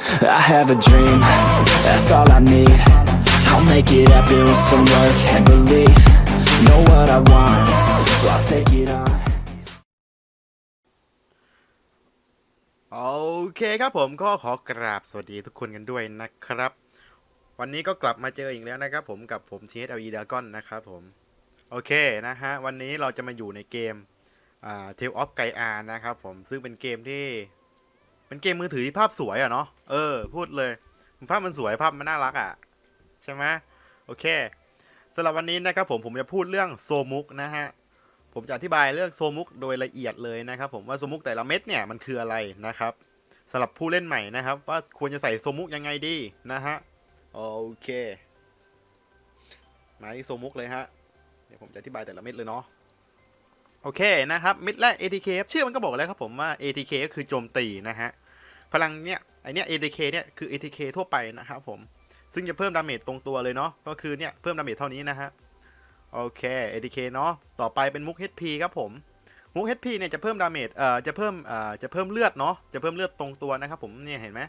I have a dream, that's all I need. I'll make it happen with some work and belief. Know what I want, so I'll take it on. โอเคครับผมก็ขอกราบสวัสดีทุกคนกันด้วยนะครับ วันนี้ก็กลับมาเจออีกแล้วนะครับผมกับผม TSLE Dragon นะครับผม โอเคนะฮะ วันนี้เราจะมาอยู่ในเกมอ่า Tale of Gaia นะครับผมซึ่งเป็นเกมที่ เป็นเกมมือถือที่ภาพสวยอะเนาะ เออ พูดเลยภาพมันสวยภาพมันน่ารักอะใช่ไหมโอเคสำหรับวันนี้นะครับผมผมจะพูดเรื่องโซมุกนะฮะผมจะอธิบายเรื่องโซมุกโดยละเอียดเลยนะครับผมว่าโซมุกแต่ละเม็ดเนี่ยมันคืออะไรนะครับสำหรับผู้เล่นใหม่นะครับ ว่าควรจะใส่โซมุกยังไงดีนะฮะโอเคมาที่โซมุกเลยฮะเดี๋ยวผมจะอธิบายแต่ละเม็ดเลยเนาะโอเคนะครับเม็ดแรก ATK ชื่อมันก็บอกแล้วครับผมว่า ATK ก็คือโจมตีนะฮะพลังเนี่ย ไอเนี้ย ATK เนี่ยคือ ATK ทั่วไปนะครับผม ซึ่งจะเพิ่มดาเมจตรงตัวเลยเนาะ ก็คือเนี่ยเพิ่มดาเมจเท่านี้นะฮะ โอเค ATK เนาะ ต่อไปเป็นมุก HP ครับผม มุก HP เนี่ยจะเพิ่มดาเมจ เอ่อ จะเพิ่ม เอ่อ จะเพิ่มเลือดเนาะ จะเพิ่มเลือดตรงตัวนะครับผม เนี่ยเห็นไหม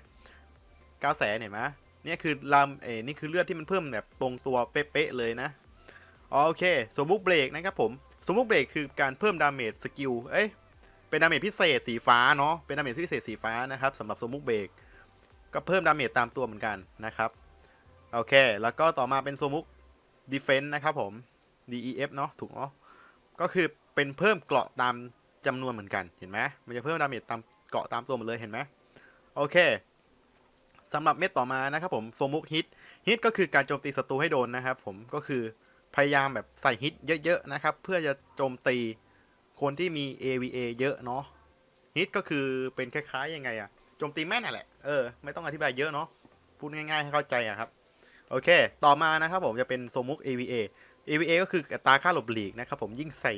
ก้าแสเห็นไหมเนี่ยคือลำเอ้นี่คือเลือดที่มันเพิ่มแบบตรงตัวเป๊ะๆเลยนะ โอเค สมมุกเบรกนะครับผม สมมุกเบรกคือการเพิ่มดาเมจสกิล เอ้ย เป็นดาเมจพิเศษสีฟ้าเนาะ เป็นดาเมจพิเศษสีฟ้านะครับสำหรับสมมุกเบรกก็เพิ่มดาเมจตามตัวเหมือนกันนะครับ โอเค แล้วก็ต่อมาเป็นสมมุกดีเฟนส์นะครับผม DEF เนาะ ถูกเนาะ ก็คือเป็นเพิ่มเกราะตามจำนวนเหมือนกัน เห็นไหมมันจะเพิ่มดาเมจตามเกราะตามตัวหมดเลย เห็นไหมโอเคสำหรับเม็ดต่อมานะครับผมโซมุกฮิต ฮิตก็คือการโจมตีศัตรูให้โดนนะครับผม ก็คือพยายามแบบใส่ฮิตเยอะๆนะครับ เพื่อจะโจมตี คนที่มี AVA เยอะเนาะฮิตก็คือเป็นคล้ายๆยังไงอะโจมตีแม่นน่ะแหละ เออ ไม่ต้องอธิบายเยอะเนาะพูดง่ายๆให้เข้าใจอะครับ โอเค ต่อมานะครับผมจะเป็นโซมุก AVA AVA ก็คืออัตราค่าหลบหลีกนะครับผมยิ่งใส่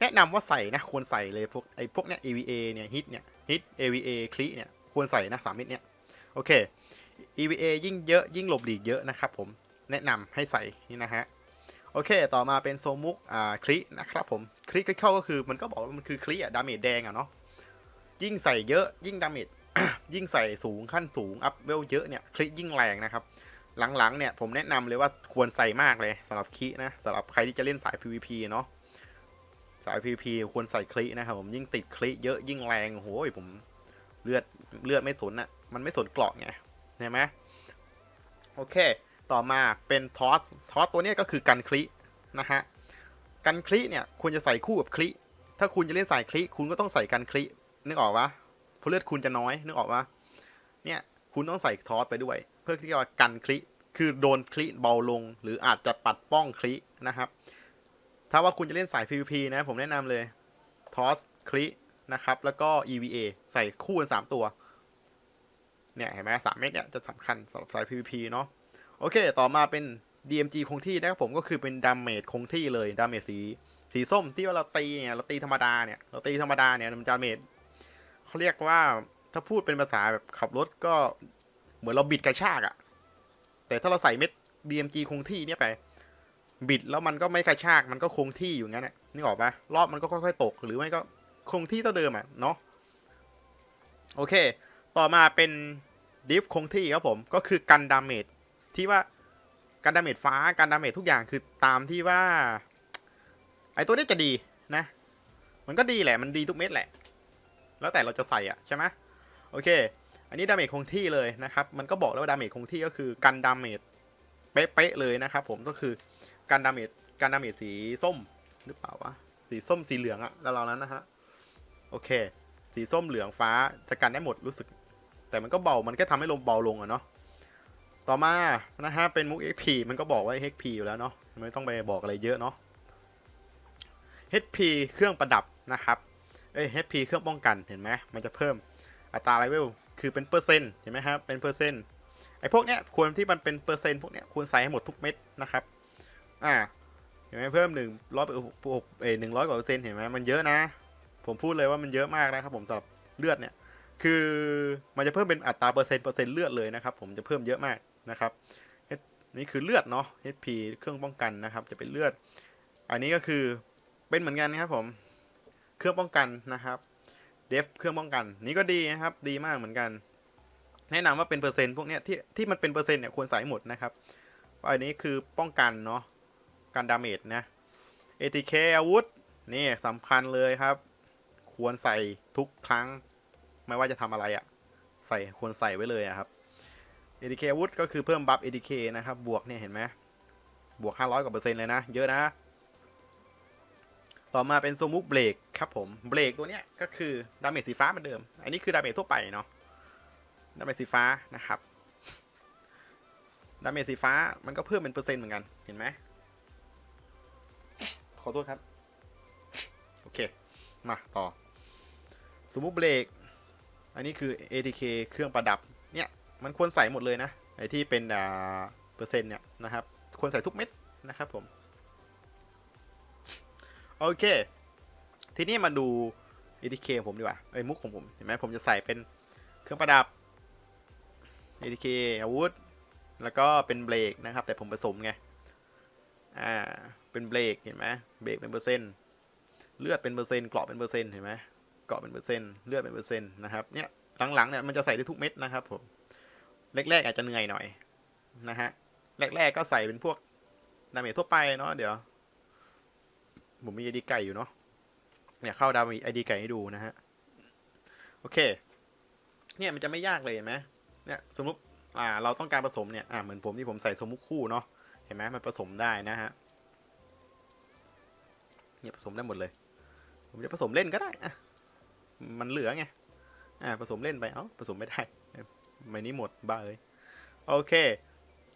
แนะนำว่าใส่นะควรใส่เลยพวกไอ้พวกเนี้ย AVA เนี่ยฮิตเนี่ยฮิต AVA คลิเนี่ยควรใส่นะสามเม็ดเนี่ยโอเค EVA ยิ่งเยอะยิ่งหลบหลีกเยอะนะครับผมแนะนำให้ใส่นี่นะฮะ โอเค ต่อมาเป็นโซมุกอ่าคลินะครับผมคลิเข้าก็คือมันก็บอกว่ามันคือคลิอะดาเมจแดงอะเนาะยิ่งใส่เยอะยิ่งดาเมจยิ่งใส่สูงขั้นสูงอัพเวลเยอะเนี่ยคลิยิ่งแรงนะครับ หลังๆเนี่ยผมแนะนำเลยว่าควรใส่มากเลยสำหรับคีนะสำหรับใครที่จะเล่นสาย PVP เนาะสาย PVP ควรใส่คลีนะครับผมยิ่งติดคลีเยอะยิ่งแรงโอ้โหผมเลือดเลือดไม่สนอะมันไม่สนเกราะไงเห็นไหมโอเค ต่อมาเป็นทอสทอสตัวนี้ก็คือกันคลีนะฮะกันคลีเนี่ยควรจะใส่คู่กับคลีถ้าคุณจะเล่นสายคลีคุณก็ต้องใส่กันคลีนึกออกปะเพราะเลือดคุณจะน้อยนึกออกปะเนี่ยคุณต้องใส่ทอสไปด้วย เพื่อที่จะกันคลิคือโดนคลิเบาลง หรืออาจจะปัดป้องคลินะครับ ถ้าว่าคุณจะเล่นสาย PVP นะผมแนะนำเลยทอสคลินะครับ แล้วก็ EVA ใส่คู่กัน3ตัว เนี่ย เห็นไหมสามเม็ดเนี่ย จะสำคัญสำหรับสาย PVP เนาะ โอเค ต่อมาเป็น DMG คงที่นะครับผมก็คือเป็นดาเมจคงที่เลยดาเมจสีสีส้มที่ว่าเราตีเนี่ยเราตีธรรมดาเนี่ยเราตีธรรมดาเนี่ยมันดาเมจเขาเรียกว่าถ้าพูดเป็นภาษาแบบขับรถก็เหมือนเราบิดกระชากอะแต่ถ้าเราใส่เม็ด DMG คงที่เนี่ยไป บิดแล้วมันก็ไม่กระชากมันก็คงที่อยู่งั้นแหละนี่ออกปะรอบมันก็ค่อยๆตก หรือไม่ก็คงที่เท่าเดิมอะเนาะโอเค ต่อมาเป็นดิฟคงที่ครับผมก็คือกันดาเมจ ที่ว่ากันดาเมจฟ้ากันดาเมจทุกอย่างคือตามที่ว่า ไอตัวนี้จะดีนะ มันก็ดีแหละมันดีทุกเม็ดแหละ แล้วแต่เราจะใส่อะใช่ไหมโอเค อันนี้ดาเมจคงที่เลยนะครับ มันก็บอกแล้วว่าดาเมจคงที่ก็คือกันดาเมจเป๊ะๆเลยนะครับ ผมก็คือกันดาเมจกันดาเมจสีส้มหรือเปล่าวะสีส้มสีเหลืองอะแล้วเรานั้นนะฮะโอเค สีส้มเหลืองฟ้าจะกันได้หมดรู้สึก แต่มันก็เบามันก็ทำให้ลมเบาลงอะเนาะ ต่อมานะฮะเป็นมุก HP มันก็บอกว่า HP อยู่แล้วเนาะไม่ต้องไปบอกอะไรเยอะเนาะ HP เครื่องประดับนะครับเอ้ย HP เครื่องป้องกันเห็นไหมมันจะเพิ่มอัตราเลเวลคือเป็นเปอร์เซ็นต์เห็นไหมครับเป็นเปอร์เซ็นต์ไอ้พวกเนี้ยควรที่มันเป็นเปอร์เซ็นต์พวกเนี้ยควรใส่ให้หมดทุกเม็ดนะครับอ่าเห็นไหมเพิ่มหนึ่งร้อยเอ้หนึ่งร้อยกว่าเปอร์เซ็นต์เห็นไหมมันเยอะนะ ผมพูดเลยว่ามันเยอะมากนะครับผมสำหรับเลือดเนี่ย คือมันจะเพิ่มเป็นอัตราเปอร์เซ็นต์เปอร์เซ็นต์เลือดเลยนะครับ ผมจะเพิ่มเยอะมากนะครับนี่คือเลือดเนาะ HP เครื่องป้องกันนะครับ จะเป็นเลือด อันนี้ก็คือเป็นเหมือนกันนะครับผม เครื่องป้องกันนะครับ เดฟเครื่องป้องกัน นี่ก็ดีนะครับ ดีมากเหมือนกัน แนะนำว่าเป็นเปอร์เซ็นต์พวกเนี้ยที่ที่มันเป็นเปอร์เซ็นต์เนี่ยควรใส่หมดนะครับอันนี้คือป้องกันเนาะ การดาเมจนะ ATK อาวุธ นี่สำคัญเลยครับ ควรใส่ทุกครั้ง ไม่ว่าจะทำอะไรอะ่ะใส่ควรใส่ไว้เลยอะครับ ATK อาวุธก็คือเพิ่มบัฟ ATK นะครับ บวกเนี่ยเห็นไหมบวก 500กว่าเปอร์เซ็นต์เลยนะ เยอะนะ ต่อมาเป็นโซมุกเบรกครับผม เบรกตัวเนี้ยก็คือดาเมจสีฟ้าเหมือนเดิม อันนี้คือดาเมจทั่วไปเนาะ ดาเมจสีฟ้านะครับ ดาเมจสีฟ้ามันก็เพิ่มเป็นเปอร์เซ็นต์เหมือนกัน เห็นไหม ขอโทษครับ โอเค มาต่อ สมมุติเบรก อันนี้คือ ATK เครื่องประดับ เนี่ย มันควรใส่หมดเลยนะ ไอที่เป็นอ่าเปอร์เซ็นต์เนี่ยนะครับ ควรใส่ทุกเม็ดนะครับผม โอเค ทีนี้มาดู ATK ผมดีกว่า ไอ้ยมุกของผม เห็นไหมผมจะใส่เป็นเครื่องประดับ ATK อาวุธ แล้วก็เป็นเบรกนะครับ แต่ผมผสมไง อ่า เป็นเบรกเห็นไหมเบรกเป็นเปอร์เซ็นต์ เลือดเป็นเปอร์เซ็นต์ เกราะเป็นเปอร์เซ็นต์ เห็นไหม เกาะเป็นเปอร์เซ็นต์เลือดเป็นเปอร์เซ็นต์นะครับเนี่ยหลังๆเนี่ยมันจะใส่ได้ทุกเม็ดนะครับผมแรกๆอาจจะเหนื่อยหน่อยนะฮะแรกๆก็ใส่เป็นพวกดาเมจทั่วไปเนาะเดี๋ยว ผมมีไอดีไก่อยู่เนาะเนี่ยเข้าดามีไอดีไก่ให้ดูนะฮะโอเค เนี่ยมันจะไม่ยากเลยเห็นไหมเนี่ยสมมติอ่าเราต้องการผสมเนี่ยอ่าเหมือนผมที่ผมใส่สมมุติคู่เนาะเห็นไหมมันผสมได้นะฮะเนี่ยผสมได้หมดเลย ผมจะผสมเล่นก็ได้อะ มันเหลือไง อ่าผสมเล่นไป เอ้าผสมไม่ได้ไม่นี้หมดบ้าเลย โอเค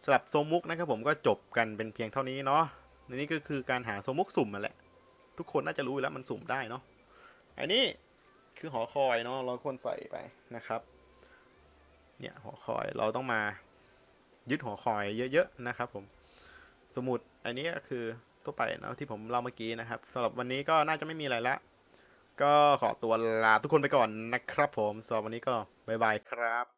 สำหรับโซมุกนะครับผมก็จบกันเป็นเพียงเท่านี้เนาะในนี้ก็คือการหาโซมุกสุ่มมาแหละ ทุกคนน่าจะรู้แล้วมันสุ่มได้เนาะ อันนี้คือหอคอยเนาะเราควรใส่ไปนะครับ เนี่ยหอคอยเราต้องมายึดหอคอยเยอะๆนะครับ ผม สมุดอันนี้ก็คือทั่วไปเนาะที่ผมเล่าเมื่อกี้นะครับสำหรับวันนี้ก็น่าจะไม่มีอะไรละ ก็ขอตัวลาทุกคนไปก่อนนะครับผมสำหรับวันนี้ก็บ๊ายบายครับ